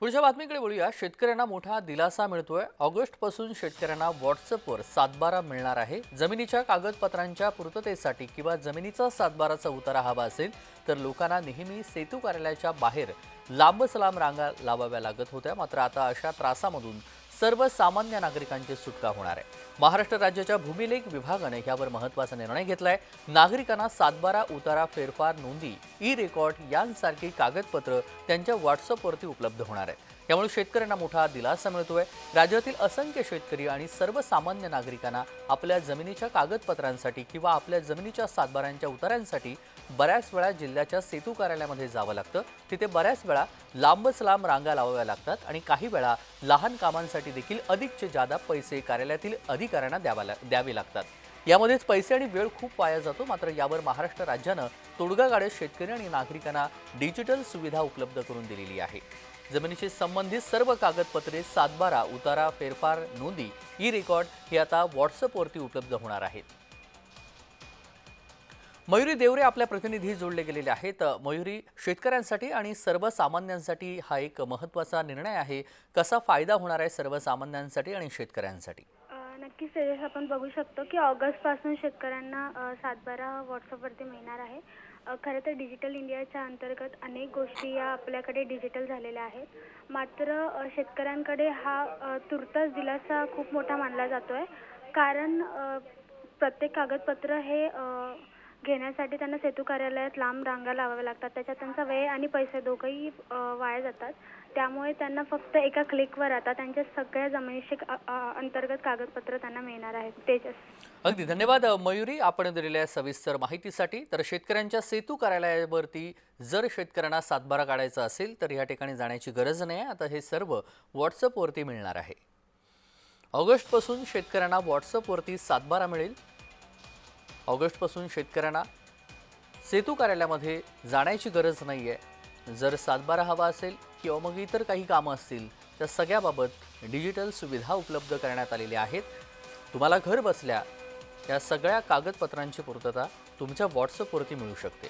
पुढच्या बातमीकडे बोलूया. शेतकऱ्यांना मोठा दिलासा मिळतोय. ऑगस्टपासून शेतकऱ्यांना व्हॉट्सअपवर सातबारा मिळणार आहे. जमिनीच्या कागदपत्रांच्या पूर्ततेसाठी किंवा जमिनीचा सातबाराचा उतारा हवा असेल तर लोकांना नेहमी सेतू कार्यालयाच्या बाहेर लांबच लांब रांगा लावाव्या लागत होत्या. मात्र आता अशा त्रासामधून सर्वसामान्य नागरिकांची सुटका होणार आहे. महाराष्ट्र राज्याच्या भूमिलेख विभागाने यावर महत्त्वाचा निर्णय घेतलाय. नागरिकांना सातबारा उतारा फेरफार नोंदी ई रेकॉर्ड यांसारखी कागदपत्र त्यांच्या व्हॉट्सअपवरती उपलब्ध होणार आहेत. त्यामुळे शेतकऱ्यांना मोठा दिलासा मिळतोय. राज्यातील असंख्य शेतकरी आणि सर्वसामान्य नागरिकांना आपल्या जमिनीच्या कागदपत्रांसाठी किंवा आपल्या जमिनीच्या सातबाऱ्यांच्या उतार्यांसाठी बऱ्याच वेळा जिल्ह्याच्या सेतू कार्यालयामध्ये जावं लागतं. तिथे बऱ्याच वेळा लांबच लांब रांगा लावाव्या लागतात आणि काही वेळा लहान कामांसाठी देखील अधिकचे जादा पैसे कार्यालयातील अधिकाऱ्यांना द्यावा द्यावे लागतात. यामध्येच पैसे आणि वेळ खूप वाया जातो मात्र यावर महाराष्ट्र राज्यानं तोडगा काढत शेतकरी आणि नागरिकांना डिजिटल सुविधा उपलब्ध करून दिलेली आहे. जमिनीशी संबंधित सर्व कागदपत्रे सातबारा उतारा फेरफार नोंदी ई रेकॉर्ड हे आता व्हॉट्सअपवरती उपलब्ध होणार आहेत. मयुरी देवरे आपल्या प्रतिनिधी जोडले गेलेले आहेत. मयुरी शेतकऱ्यांसाठी आणि सर्वसामान्यांसाठी हा एक महत्त्वाचा निर्णय आहे. कसा फायदा होणार आहे सर्वसामान्यांसाठी आणि शेतकऱ्यांसाठी? नक्कीच तेजस आपण बघू शकतो की ऑगस्टपासून शेतकऱ्यांना सातबारा व्हॉट्सअपवरती मिळणार आहे. खरं तर डिजिटल इंडियाच्या अंतर्गत अनेक गोष्टी या आपल्याकडे डिजिटल झालेल्या आहेत. मात्र शेतकऱ्यांकडे हा तुर्तास दिलासा खूप मोठा मानला जातो आहे कारण प्रत्येक कागदपत्र हे घेण्यासाठी त्यांना सेतू कार्यालयात लांब रांगा लावाव्या लागतात. त्याच्यात त्यांचा वेळ आणि पैसे दोघंही वाया जातात. त्यामुळे त्यांना फक्त एका क्लिकवर आता त्यांच्या सगळ्या जमिनीशी अंतर्गत कागदपत्र त्यांना मिळणार आहेत. तेजस. अगदी धन्यवाद मयुरी. आपण दिलेल्या सविस्तर माहितीसाठी. तर शेतकऱ्यांच्या सेतू कार्यालयावरती जर शेतकऱ्यांना सातबारा काढायचा असेल तर या ठिकाणी जाण्याची गरज नाही. आता हे सर्व व्हॉट्सअपवरती मिळणार आहे. ऑगस्टपासून शेतकऱ्यांना व्हॉट्सअपवरती सातबारा मिळेल. ऑगस्टपासून शेतकऱ्यांना सेतू कार्यालयामध्ये जाण्याची गरज नाही आहे जर सातबारा हवा असेल किंवा मग इतर काही कामं असतील त्या सगळ्याबाबत डिजिटल सुविधा उपलब्ध करण्यात आलेल्या आहेत. तुम्हाला घर बसल्या या सगळ्या कागदपत्रांची पूर्तता तुमच्या व्हॉट्सअपवरती मिळू शकते.